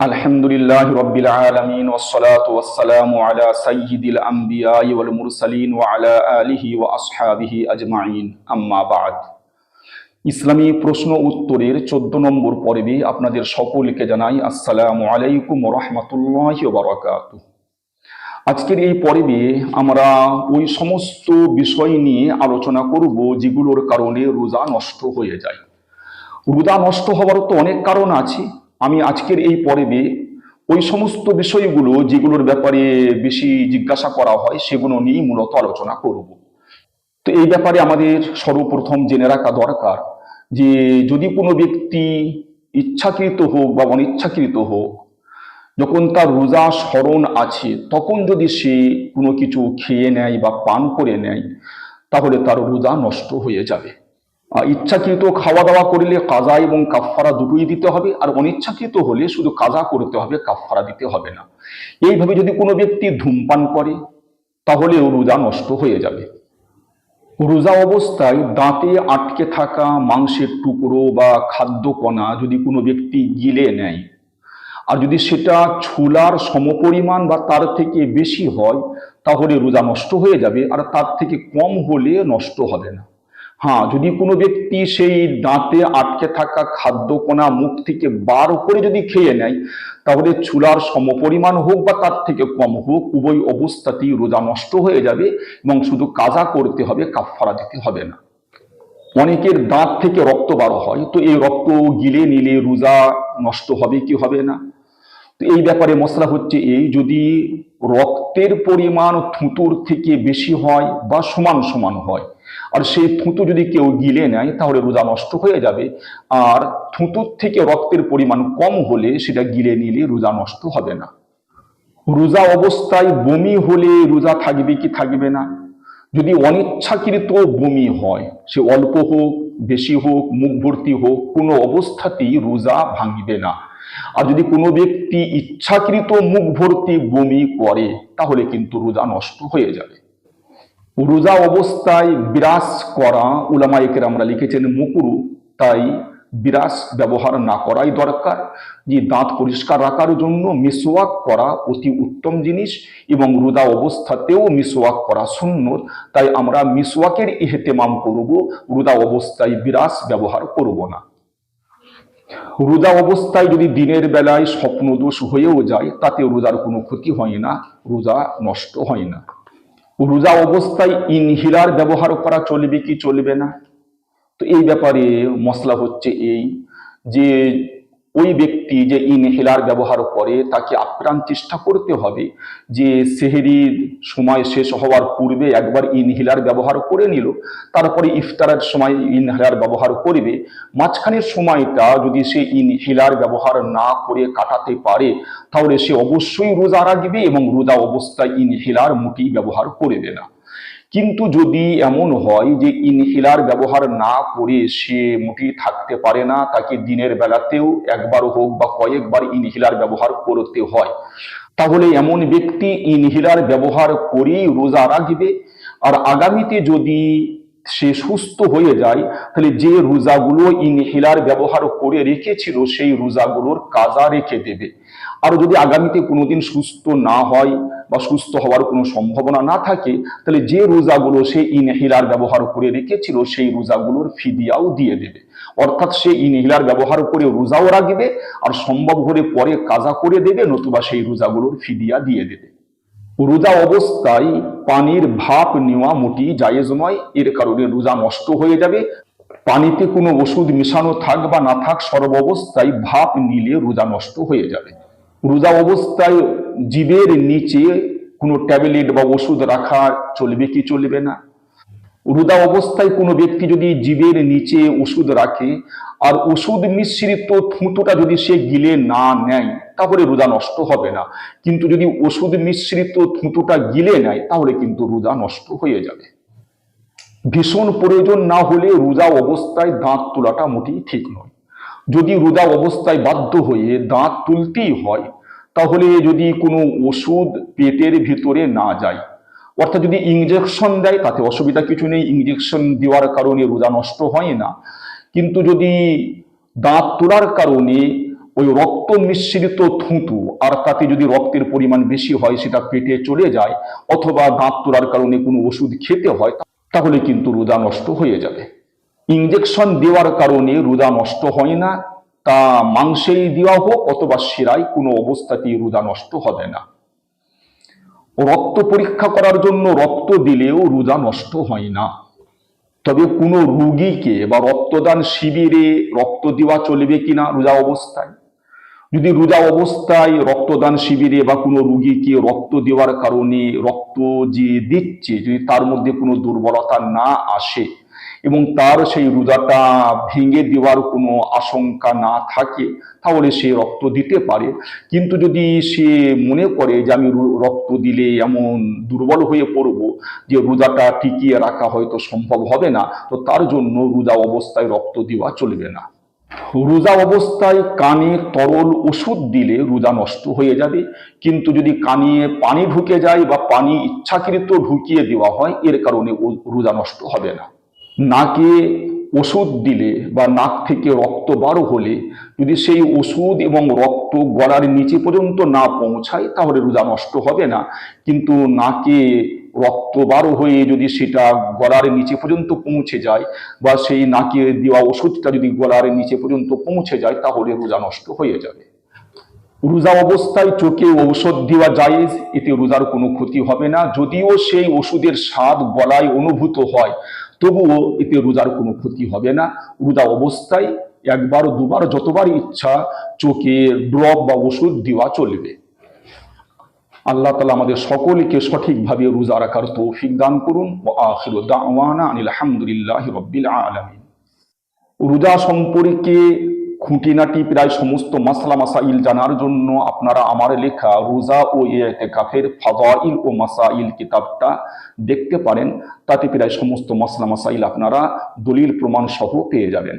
আলহামদুলিল্লাহ রব্বিল আলমিন ওসলাত ওসালাম আলা সঈদুল আম্বিয়া ওয়াল মুরসালিন ও আলা আলিহি ওয়া আসহাবিহি আজমাইন। আম্মাবাদ ইসলামী প্রশ্ন উত্তরের চোদ্দ নম্বর পর্বে আপনাদের সকলকে জানাই আসসালামু আলাইকুম রহমতুল্লাহ বারাকাত আজকের এই পর্বে আমরা ওই সমস্ত বিষয় নিয়ে আলোচনা করব যেগুলোর কারণে রোজা নষ্ট হয়ে যায়। রোজা নষ্ট হওয়ার তো অনেক কারণ আছে। আমি আজকের এই পর্বে ওই সমস্ত বিষয়গুলো যেগুলোর ব্যাপারে বেশি জিজ্ঞাসা করা হয়, সেগুলো নিয়েই মূলত আলোচনা করব। তো এই ব্যাপারে আমাদের সর্বপ্রথম জেনে রাখা দরকার যে, যদি কোনো ব্যক্তি ইচ্ছাকৃত হোক বা অনিচ্ছাকৃত হোক, যখন তার রোজা স্মরণ আছে, তখন যদি সে কোনো কিছু খেয়ে নেয় বা পান করে নেয়, তাহলে তার রোজা নষ্ট হয়ে যাবে। ইচ্ছাকৃত খাওয়া দাওয়া করলে কাজা এবং কাফফারা দুটোই দিতে হবে, আর অনিচ্ছাকৃত হলে শুধু কাজা করতে হবে, কাফফারা দিতে হবে না। এইভাবে যদি কোনো ব্যক্তি ধূমপান করে তাহলেও রোজা নষ্ট হয়ে যাবে। রোজা অবস্থায় দাঁতে আটকে থাকা মাংসের টুকরো বা খাদ্য কণা যদি কোনো ব্যক্তি গিলে নেয়, আর যদি সেটা ছোলার সমপরিমাণ বা তার থেকে বেশি হয়, তাহলে রোজা নষ্ট হয়ে যাবে, আর তার থেকে কম হলে নষ্ট হবে না। হ্যাঁ যদি কোনো ব্যক্তি সেই দাঁতে আটকে থাকা খাদ্য কণা মুখ থেকে বার করে যদি খেয়ে নেয়, তাহলে চুলার সমপরিমাণ হোক বা তার থেকে কম হোক, উভয় অবস্থাতেই রোজা নষ্ট হয়ে যাবে এবং শুধু কাজা করতে হবে, কাফফারা দিতে হবে না। অনেকের দাঁত থেকে রক্ত বার হয়, তো এই রক্ত গিলে নিলে রোজা নষ্ট হবে কি হবে না? তো এই ব্যাপারে মশলা হচ্ছে এই, যদি রক্তের পরিমাণ থুতুর থেকে বেশি হয় বা সমান সমান হয় আর সেই থুতু যদি কেউ গিলে নেয়, তাহলে রোজা নষ্ট হয়ে যাবে। আর থুতুর থেকে রক্তের পরিমাণ কম হলে সেটা গিলে নিলে রোজা নষ্ট হবে না। রোজা অবস্থায় বমি হলে রোজা থাকবে কি থাকবে না? যদি অনিচ্ছাকৃত বমি হয়, সে অল্প হোক, বেশি হোক, মুখ ভর্তি হোক, কোনো অবস্থাতেই রোজা ভাঙবে না। আর যদি কোনো ব্যক্তি ইচ্ছাকৃত মুখ ভর্তি বমি করে, তাহলে কিন্তু রোজা নষ্ট হয়ে যাবে। রোজা অবস্থায় বিরাস করা উলামাইকের আমরা লিখেছেন মুকুরু, তাই বিরাস ব্যবহার না করাই দরকার। যে দাঁত পরিষ্কার রাখার জন্য মিসওয়াক করা অতি উত্তম জিনিস এবং রোজা অবস্থাতেও মিসওয়াক করা সুন্নত, তাই আমরা মিসওয়াকের ইহেতেমাম করব, রোজা অবস্থায় বিরাস ব্যবহার করব না। রোজা অবস্থায় যদি দিনের বেলায় স্বপ্নদোষ হয়েও যায়, তাতে রোজার কোনো ক্ষতি হয় না, রোজা নষ্ট হয় না। রোজা অবস্থায় ইনহিলার ব্যবহার করা চলবে কি চলবে না? তো এই ব্যাপারে মশলা হচ্ছে এই যে ওই ব্যক্তি যে ইনহেলার ব্যবহার করে, তাকে আপ্রাণ চেষ্টা করতে হবে যে সেহেরির সময় শেষ হওয়ার পূর্বে একবার ইনহেলার ব্যবহার করে নিল, তারপরে ইফতারের সময় ইনহেলার ব্যবহার করবে। মাঝখানের সময়টা যদি সে ইনহেলার ব্যবহার না করে কাটাতে পারে, তাহলে সে অবশ্যই রোজা রাখবে এবং রোজা অবস্থায় ইনহেলার মুটি ব্যবহার করবে না। কিন্তু যদি এমন হয় যে ইনহেলার ব্যবহার না করে সে মুটি থাকতে পারে না, তাকে দিনের বেলাতেও একবার হোক বা কয়েকবার ইনহেলার ব্যবহার করতে হয়, তাহলে এমন ব্যক্তি ইনহেলার ব্যবহার করেই রোজা রাখবে। আর আগামীতে যদি সে সুস্থ হয়ে যায়, তাহলে যে রোজাগুলো ইনহেলার ব্যবহার করে রেখেছিল, সেই রোজাগুলোর কাজা রেখে দেবে। আর যদি আগামীতে কোনোদিন সুস্থ না হয় বা সুস্থ হওয়ার কোনো সম্ভাবনা না থাকে, তাহলে যে রোজাগুলো সে ইনহিলার ব্যবহার করে রেখেছিল, সেই রোজাগুলোর ফিদিয়াও দিয়ে দেবে। অর্থাৎ সে ইনহিলার ব্যবহার করে রোজাও রাখবে আর সম্ভব হলে পরে কাজা করে দেবে, নতুবা সেই রোজাগুলোর ফিদিয়া দিয়ে দেবে। রোজা অবস্থায় পানির ভাপ নেওয়া মোটি জায়েজ নয়, এর কারণে রোজা নষ্ট হয়ে যাবে। পানিতে কোনো ওষুধ মেশানো থাক বা না থাক, সর্ব অবস্থায় ভাপ নিলে রোজা নষ্ট হয়ে যাবে। রোজা অবস্থায় জীবের নিচে কোনো ট্যাবলেট বা ওষুধ রাখা চলবে কি চলবে না? রোজা অবস্থায় কোনো ব্যক্তি যদি জীবের নিচে ওষুধ রাখে আর ওষুধ মিশ্রিত থুঁতোটা যদি সে গিলে না নেয়, তাহলে রোজা নষ্ট হবে না। কিন্তু যদি ওষুধ মিশ্রিত থুঁতোটা গিলে নেয়, তাহলে কিন্তু রোজা নষ্ট হয়ে যাবে। ভীষণ প্রয়োজন না হলে রোজা অবস্থায় দাঁত তোলাটা মোটেই ঠিক নয়। যদি রোজা অবস্থায় বাধ্য হয়ে দাঁত তুলতেই হয় তাহলে যদি কোনো ওষুধ পেটের ভিতরে না যায়, অর্থাৎ যদি ইঞ্জেকশন দেয়, তাতে অসুবিধা কিছু নেই ইঞ্জেকশন দেওয়ার কারণে রোজা নষ্ট হয় না। কিন্তু যদি দাঁত তোলার কারণে ওই রক্ত মিশ্রিত থুতু আর তাতে যদি রক্তের পরিমাণ বেশি হয়, সেটা পেটে চলে যায়, অথবা দাঁত তোলার কারণে কোনো ওষুধ খেতে হয়, তাহলে কিন্তু রোজা নষ্ট হয়ে যাবে। ইঞ্জেকশন দেওয়ার কারণে রোজা নষ্ট হয় না তা মাংসেই দেওয়া হোক অথবা শিরায় কোনো অবস্থাতেই রোজা নষ্ট হবে না। রক্ত পরীক্ষা করার জন্য রক্ত দিলেও রোজা নষ্ট হয় না। তবে কোনো রুগীকে বা রক্তদান শিবিরে রক্ত দেওয়া চলবে কিনা রোজা অবস্থায়? যদি রোজা অবস্থায় রক্তদান শিবিরে বা কোনো রুগীকে রক্ত দেওয়ার কারণে রক্ত যে দিচ্ছে, যদি তার মধ্যে কোনো দুর্বলতা না আসে এবং তার সেই রোজাটা ভেঙে দেওয়ার কোনো আশঙ্কা না থাকে, তাহলে সে রক্ত দিতে পারে। কিন্তু যদি সে মনে করে যে আমি রক্ত দিলে এমন দুর্বল হয়ে পড়ব যে রোজাটা টিকিয়ে রাখা হয়তো সম্ভব হবে না, তো তার জন্য রোজা অবস্থায় রক্ত দেওয়া চলবে না। রোজা অবস্থায় কানে তরল ওষুধ দিলে রোজা নষ্ট হয়ে যাবে। কিন্তু যদি কানে পানি ঢুকে যায় বা পানি ইচ্ছাকৃত ঢুকিয়ে দেওয়া হয়, এর কারণে রোজা নষ্ট হবে না। নাকে ওষুধ দিলে বা নাক থেকে রক্ত বারো হলে যদি সেই ওষুধ এবং রক্ত গড়ার নিচে পর্যন্ত না পৌঁছায়, তাহলে রোজা নষ্ট হবে না। কিন্তু নাকে রক্ত বারো হয়ে যদি সেটা গলার নিচে পর্যন্ত পৌঁছে যায় বা সেই নাকে দেওয়া ওষুধটা যদি গলার নিচে পর্যন্ত পৌঁছে যায়, তাহলে রোজা নষ্ট হয়ে যাবে। রোজা অবস্থায় চোখে ঔষধ দেওয়া যায় এতে রোজার কোনো ক্ষতি হবে না। যদিও সেই ওষুধের স্বাদ গলায় অনুভূত হয় তবুও এতে রোজার কোনো ক্ষতি হবে না। রোজা অবস্থায় একবার দুবার যতবার ইচ্ছা চোখে ড্রপ বা ওষুধ দেওয়া চলবে। আল্লাহ তালা আমাদের সকলকে সঠিকভাবে রোজা রাখার তৌফিক দান করুন। আনিল হামদুলিল্লাহ রব্বিল আলামিন। রোজা সম্পর্কে খুঁটিনাটি প্রায় সমস্ত মাসলা মাসাইল জানার জন্য আপনারা আমার লেখা রোজা ও এতেকাফের ফাদাইল ও মাসাইল কিতাবটা দেখতে পারেন, তাতে প্রায় সমস্ত মাসলা মাসাইল আপনারা দলিল প্রমাণ সহ পেয়ে যাবেন।